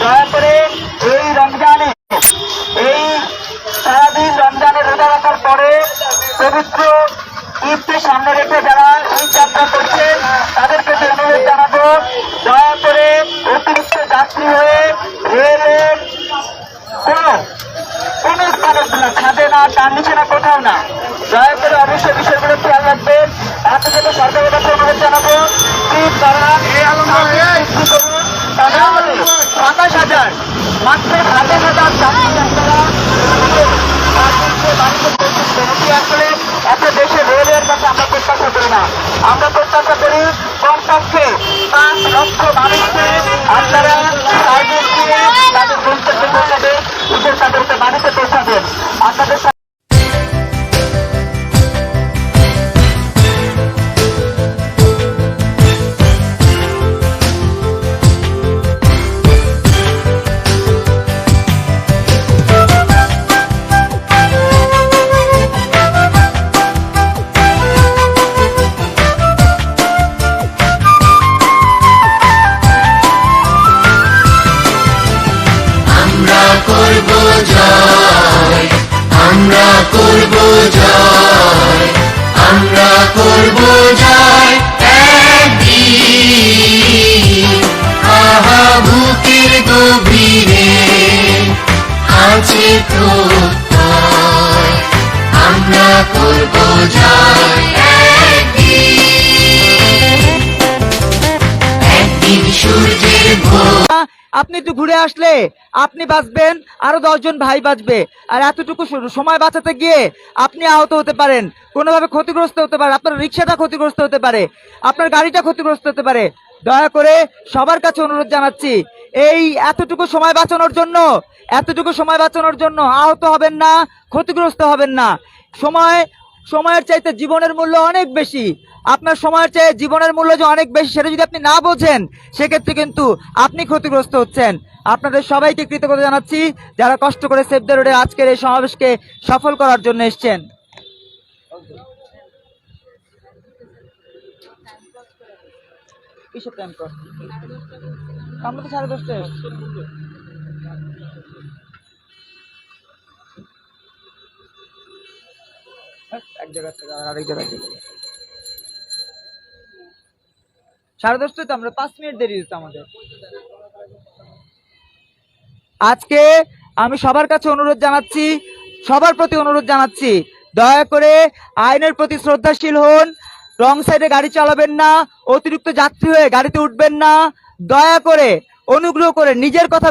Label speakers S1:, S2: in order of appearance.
S1: দয়া করে এই রমজানে, এই সারাদিন রমজানে রোজা রাখার পরে পবিত্র ঈদকে সামনে রেখে যারা এই যাত্রা করছেন, তাদেরকে অনুরোধ জানাব। দয়া করে অতিরিক্ত যাত্রী হয়ে রেলের কোনো কোনো স্থানে ছাদে না, তার নিচে না, কোথাও না। দয়া করে অবশ্যই সাতাশ হাজার। মাত্র সাতাশ হাজার আসলে একটা দেশের রেলের কাছে আমরা প্রত্যাশা করি না। আমরা প্রত্যাশা করি কমপক্ষে পাঁচ লক্ষ মানুষকে আপনারা তাদের গন্তব্যে
S2: করব জয় আমরা করব জয় আমরা করব জয় আহা, বুকের গভীরে আছে। প্রত্যয় আমরা করব জয় একদিন সূর্যের ভোর।
S3: আপনি একটু ঘুরে আসলে আপনি বাঁচবেন, আরও দশজন ভাই বাঁচবে। আর এতটুকু সময় বাঁচাতে গিয়ে আপনি আহত হতে পারেন, কোনোভাবে ক্ষতিগ্রস্ত হতে পারে, আপনার রিক্সাটা ক্ষতিগ্রস্ত হতে পারে, আপনার গাড়িটা ক্ষতিগ্রস্ত হতে পারে। দয়া করে সবার কাছে অনুরোধ জানাচ্ছি, এই এতটুকু সময় বাঁচানোর জন্য, এতটুকু সময় বাঁচানোর জন্য আহত হবেন না, ক্ষতিগ্রস্ত হবেন না। সময় সময়ের চাইতে জীবনের মূল্য অনেক বেশি। আপনার সময়ের চেয়ে জীবনের মূল্য যে অনেক বেশি, সেটা যদি আপনি না বোঝেন, সেক্ষেত্রে কিন্তু আপনি ক্ষতিগ্রস্ত হচ্ছেন। আপনাদের সবাইকে কৃতজ্ঞতা জানাচ্ছি, যারা কষ্ট করে সেভ দ্য রোডে আজকের এই সমাবেশকে সফল করার জন্য এসছেন। কিসের টাইম কর আমরা তো সাড়ে দশটায় এক জায়গা থেকে আর আরেক জায়গায় চলে গেছে। সাড়ে দশটায় তো আমরা পাঁচ মিনিট দেরি হচ্ছে আমাদের আজকে আমি সবার কাছে অনুরোধ জানাচ্ছি, সবার প্রতি অনুরোধ জানাচ্ছি, দয়া করে আইনের প্রতি শ্রদ্ধাশীল হন, রং সাইডে গাড়ি চালাবেন না, অতিরিক্ত যাত্রী হয়ে গাড়িতে উঠবেন না, দয়া করে অনুগ্রহ করে নিজের কথা